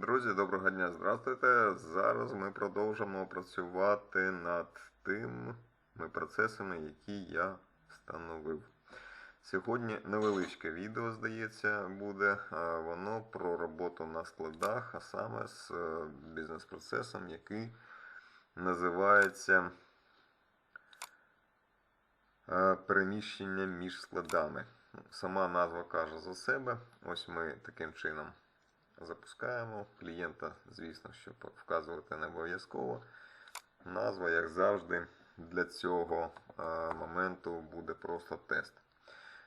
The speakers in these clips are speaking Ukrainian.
Друзі, доброго дня, здравствуйте. Зараз ми продовжимо працювати над тими процесами, які я встановив. Сьогодні невеличке відео, здається, буде. Воно про роботу на складах, а саме з е, бізнес-процесом, який називається е, переміщення між складами. Сама назва каже за себе. Ось ми таким чином запускаємо. Клієнта, звісно, що вказувати не обов'язково. Назва, як завжди, для цього е, моменту буде просто тест.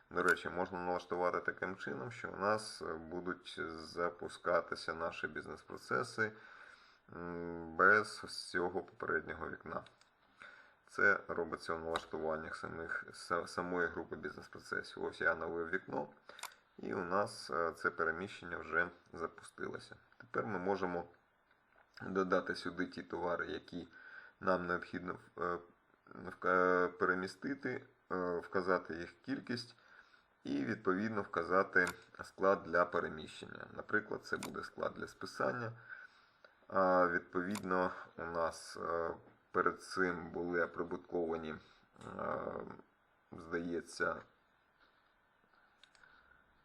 До речі, можна налаштувати таким чином, що у нас будуть запускатися наші бізнес-процеси без цього попереднього вікна. Це робиться в налаштуваннях самих, самої групи бізнес-процесів. Ось я нове вікно, і у нас е, це переміщення вже запустилося. Тепер ми можемо додати сюди ті товари, які нам необхідно е, перемістити, е, вказати їх кількість і відповідно вказати склад для переміщення. Наприклад, це буде склад для списання. А відповідно, у нас перед цим були оприбутковані, здається,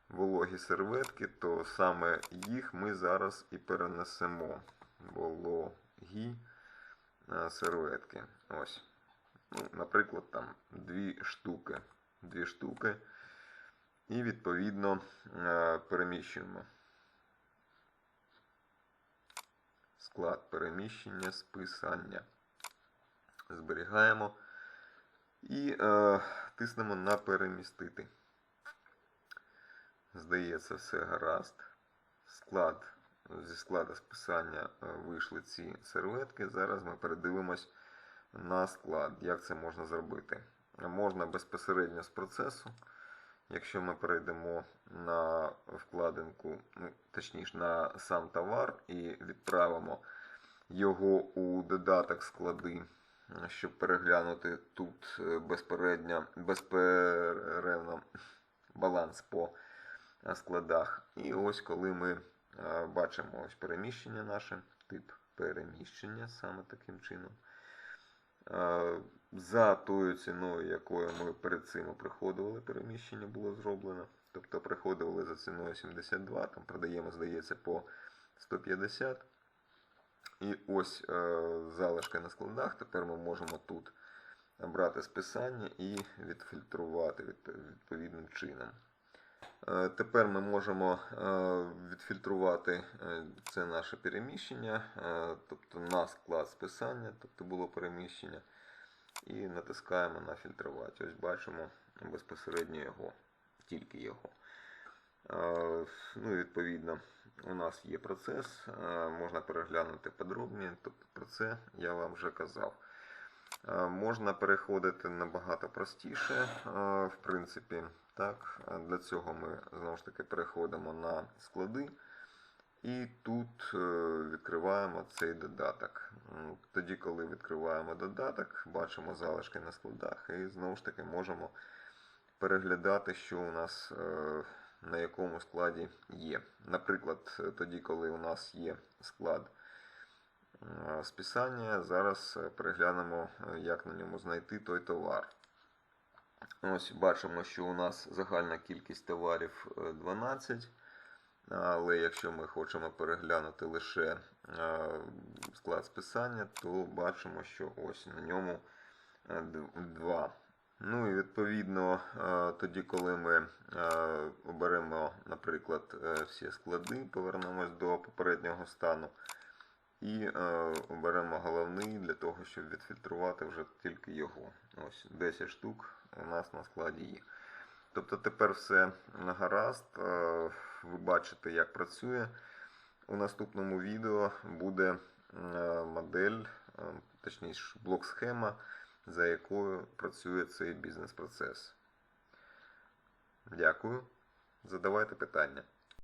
вологі серветки, то саме їх ми зараз і перенесемо. Вологі е, серветки. Ось. Ну, наприклад, там дві штуки. Дві штуки. І відповідно е, переміщуємо. Склад переміщення, списання. Зберігаємо і е, тиснемо на перемістити. Здається, все гаразд. Склад, зі складу списання е, вийшли ці серветки. Зараз ми передивимось на склад. Як це можна зробити? Можна безпосередньо з процесу. Якщо ми перейдемо на вкладинку, ну, точніше на сам товар і відправимо його у додаток склади, щоб переглянути тут е, безпередньо, безперервно баланс по складах. І ось коли ми е, бачимо ось переміщення наше, тип переміщення саме таким чином. Е, За тою ціною, якою ми перед цим приходили, переміщення було зроблено. Тобто приходили за ціною 72, там продаємо, здається, по 150. І ось е, залишки на складах. Тепер ми можемо тут обрати списання і відфільтрувати відповідним чином. Е, Тепер ми можемо е, відфільтрувати е, це наше переміщення, тобто на склад списання, тобто було переміщення, і натискаємо на фільтрувати. Ось бачимо безпосередньо його, тільки його. Ну і відповідно у нас є процес, можна переглянути подробні, тобто про це я вам вже казав. Е, Можна переходити набагато простіше, е, в принципі. Так, Е, для цього ми знову ж таки переходимо на склади і тут відкриваємо цей додаток. Тоді, коли відкриваємо додаток, бачимо залишки на складах і знову ж таки можемо переглядати, що у нас на якому складі є. Наприклад, тоді, коли у нас є склад списання, зараз е, переглянемо, е, як на ньому знайти той товар. Ось бачимо, що у нас загальна кількість товарів е, 12. Але якщо ми хочемо переглянути лише е, склад списання, то бачимо, що ось на ньому 2. Ну і відповідно, е, тоді, коли ми е, оберемо, наприклад, е, всі склади, повернемось до попереднього стану. І е, оберемо головний для того, щоб відфільтрувати вже тільки його. Ось 10 штук у нас на складі є. Тобто тепер все гаразд. Е, Ви бачите, як працює. У наступному відео буде е, модель, е, точніше блок-схема, за якою працює цей бізнес-процес. Дякую. Задавайте питання.